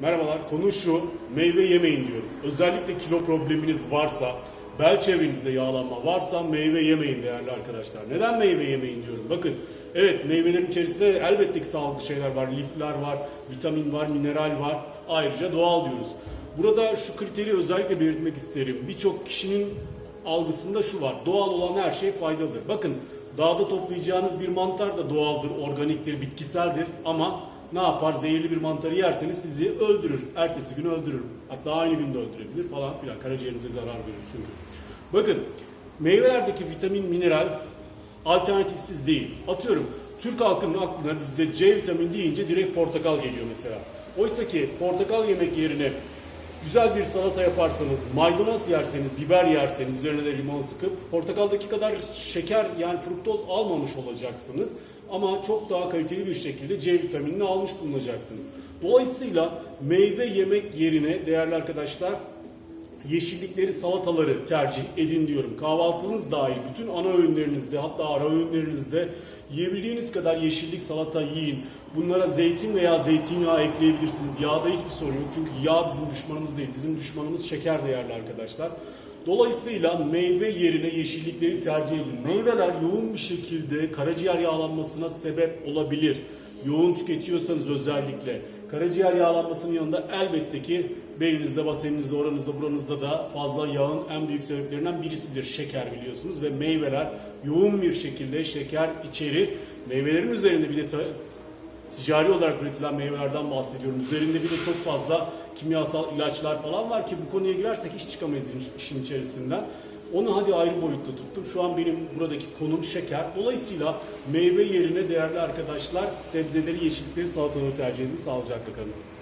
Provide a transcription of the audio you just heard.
Merhabalar, konu şu, meyve yemeyin diyorum. Özellikle kilo probleminiz varsa, bel çevrenizde yağlanma varsa meyve yemeyin değerli arkadaşlar. Neden meyve yemeyin diyorum? Bakın, evet meyvelerin içerisinde elbette ki sağlıklı şeyler var, lifler var, vitamin var, mineral var. Ayrıca doğal diyoruz. Burada şu kriteri özellikle belirtmek isterim. Birçok kişinin algısında şu var. Doğal olan her şey faydalıdır. Bakın dağda toplayacağınız bir mantar da doğaldır, organiktir, bitkiseldir ama ne yapar? Zehirli bir mantarı yerseniz sizi öldürür. Ertesi gün öldürür. Hatta aynı günde öldürebilir falan filan. Karaciğerinize zarar verir çünkü. Bakın meyvelerdeki vitamin, mineral alternatifsiz değil. Atıyorum Türk halkının aklına bizde C vitamini deyince direkt portakal geliyor mesela. Oysa ki portakal yemek yerine güzel bir salata yaparsanız, maydanoz yerseniz, biber yerseniz, üzerine de limon sıkıp portakaldaki kadar şeker yani fruktoz almamış olacaksınız. Ama çok daha kaliteli bir şekilde C vitaminini almış bulunacaksınız. Dolayısıyla meyve yemek yerine değerli arkadaşlar yeşillikleri, salataları tercih edin diyorum. Kahvaltınız dahil bütün ana öğünlerinizde hatta ara öğünlerinizde yiyebildiğiniz kadar yeşillik, salata yiyin. Bunlara zeytin veya zeytinyağı ekleyebilirsiniz. Yağda hiçbir sorun yok. Çünkü yağ bizim düşmanımız değil. Bizim düşmanımız şeker değerli arkadaşlar. Dolayısıyla meyve yerine yeşillikleri tercih edin. Meyveler yoğun bir şekilde karaciğer yağlanmasına sebep olabilir. Yoğun tüketiyorsanız özellikle karaciğer yağlanmasının yanında elbette ki belinizde, baseninizde, oranızda, buranızda da fazla yağın en büyük sebeplerinden birisidir şeker biliyorsunuz ve meyveler yoğun bir şekilde şeker içerir. Meyvelerin üzerinde ta- ticari olarak üretilen meyvelerden bahsediyorum. Üzerinde bir de çok fazla kimyasal ilaçlar falan var ki bu konuya girersek hiç çıkamayız işin içerisinden. Onu hadi ayrı boyutta tuttum. Şu an benim buradaki konum şeker. Dolayısıyla meyve yerine değerli arkadaşlar sebzeleri, yeşillikleri, salataları tercih edin. Sağlıcakla kalın.